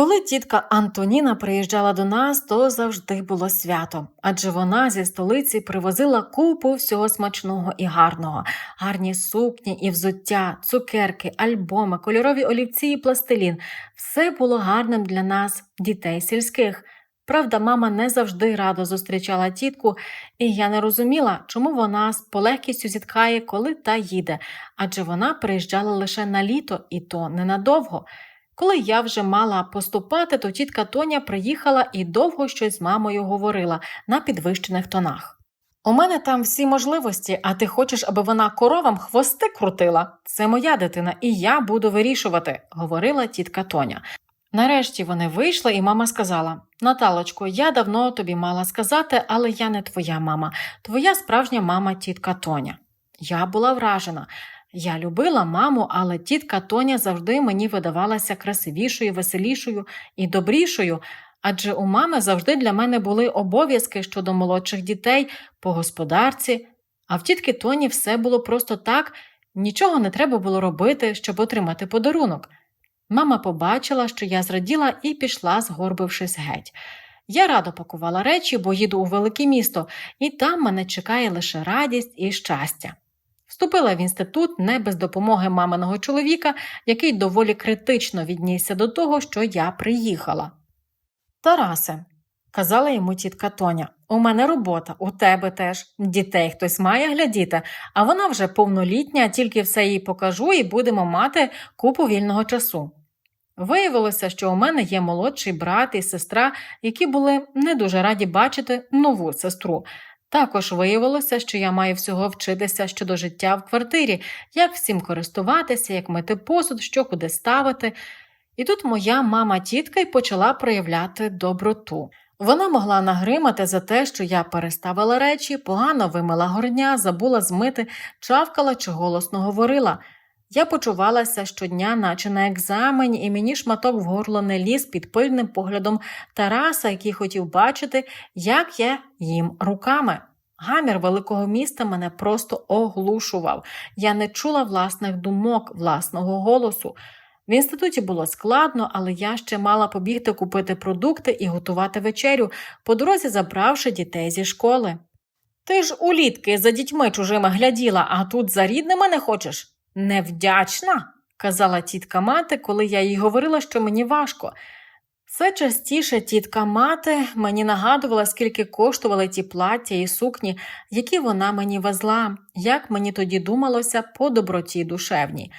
Коли тітка Антоніна приїжджала до нас, то завжди було свято, адже вона зі столиці привозила купу всього смачного і гарного, гарні сукні і взуття, цукерки, альбоми, кольорові олівці і пластилін. Все було гарним для нас, дітей сільських. Правда, мама не завжди радо зустрічала тітку, і я не розуміла, чому вона з полегкістю зіткає, коли та їде, адже вона приїжджала лише на літо, і то ненадовго. Коли я вже мала поступати, то тітка Тоня приїхала і довго щось з мамою говорила на підвищених тонах. У мене там всі можливості, а ти хочеш, аби вона коровам хвости крутила. Це моя дитина, і я буду вирішувати, говорила тітка Тоня. Нарешті вони вийшли, і мама сказала: Наталочко, я давно тобі мала сказати, але я не твоя мама, твоя справжня мама тітка Тоня. Я була вражена. Я любила маму, але тітка Тоня завжди мені видавалася красивішою, веселішою і добрішою, адже у мами завжди для мене були обов'язки щодо молодших дітей по господарці, а в тітки Тоні все було просто так, нічого не треба було робити, щоб отримати подарунок. Мама побачила, що я зраділа, і пішла, згорбившись геть. Я радо пакувала речі, бо їду у велике місто, і там мене чекає лише радість і щастя. Вступила в інститут не без допомоги маминого чоловіка, який доволі критично віднісся до того, що я приїхала. Тарасе, казала йому тітка Тоня, у мене робота, у тебе теж. Дітей хтось має глядіти, а вона вже повнолітня, тільки все їй покажу і будемо мати купу вільного часу. Виявилося, що у мене є молодший брат і сестра, які були не дуже раді бачити нову сестру. Також виявилося, що я маю всього вчитися щодо життя в квартирі, як всім користуватися, як мити посуд, що куди ставити. І тут моя мама-тітка й почала проявляти доброту. Вона могла нагримати за те, що я переставила речі, погано вимила горня, забула змити, чавкала чи голосно говорила. Я почувалася щодня, наче на екзамені, і мені шматок в горло не ліз під пильним поглядом Тараса, який хотів бачити, як я їм руками. Гамір великого міста мене просто оглушував. Я не чула власних думок, власного голосу. В інституті було складно, але я ще мала побігти купити продукти і готувати вечерю, по дорозі забравши дітей зі школи. Ти ж улітки за дітьми чужими гляділа, а тут за рідними не хочеш? Невдячна, казала тітка мати, коли я їй говорила, що мені важко. Все частіше тітка мати мені нагадувала, скільки коштували ті плаття і сукні, які вона мені везла, як мені тоді думалося по доброті душевній.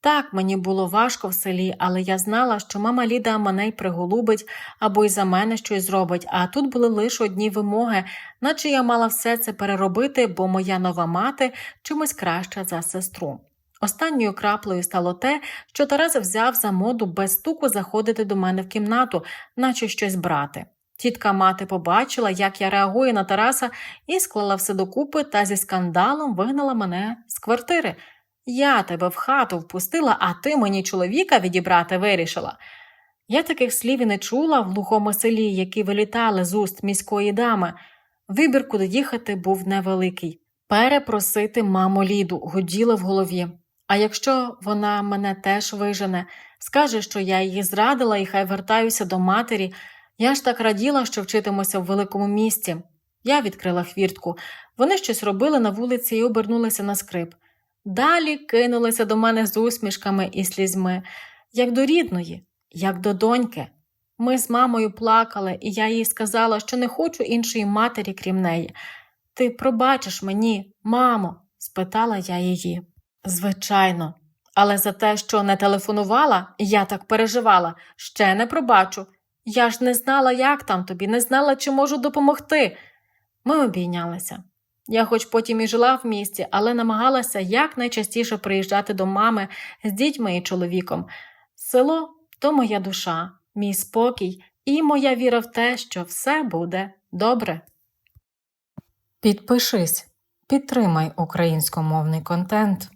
Так, мені було важко в селі, але я знала, що мама Ліда мене й приголубить або й за мене щось зробить, а тут були лише одні вимоги, наче я мала все це переробити, бо моя нова мати чимось краща за сестру. Останньою краплею стало те, що Тарас взяв за моду без стуку заходити до мене в кімнату, наче щось брати. Тітка мати побачила, як я реагую на Тараса, і склала все докупи та зі скандалом вигнала мене з квартири. Я тебе в хату впустила, а ти мені чоловіка відібрати вирішила. Я таких слів і не чула в глухому селі, які вилітали з уст міської дами. Вибір, куди їхати, був невеликий. Перепросити маму Ліду гуділо в голові. А якщо вона мене теж вижене, скаже, що я її зрадила і хай вертаюся до матері, я ж так раділа, що вчитимуся в великому місті. Я відкрила хвіртку. Вони щось робили на вулиці і обернулися на скрип. Далі кинулися до мене з усмішками і слізьми, як до рідної, як до доньки. Ми з мамою плакали, і я їй сказала, що не хочу іншої матері, крім неї. Ти пробачиш мені, мамо? спитала я її. Звичайно, але за те, що не телефонувала, я так переживала, ще не пробачу. Я ж не знала, як там тобі, не знала, чи можу допомогти. Ми обійнялися. Я хоч потім і жила в місті, але намагалася якнайчастіше приїжджати до мами з дітьми і чоловіком. Село то моя душа, мій спокій і моя віра в те, що все буде добре. Підпишись, підтримай українськомовний контент.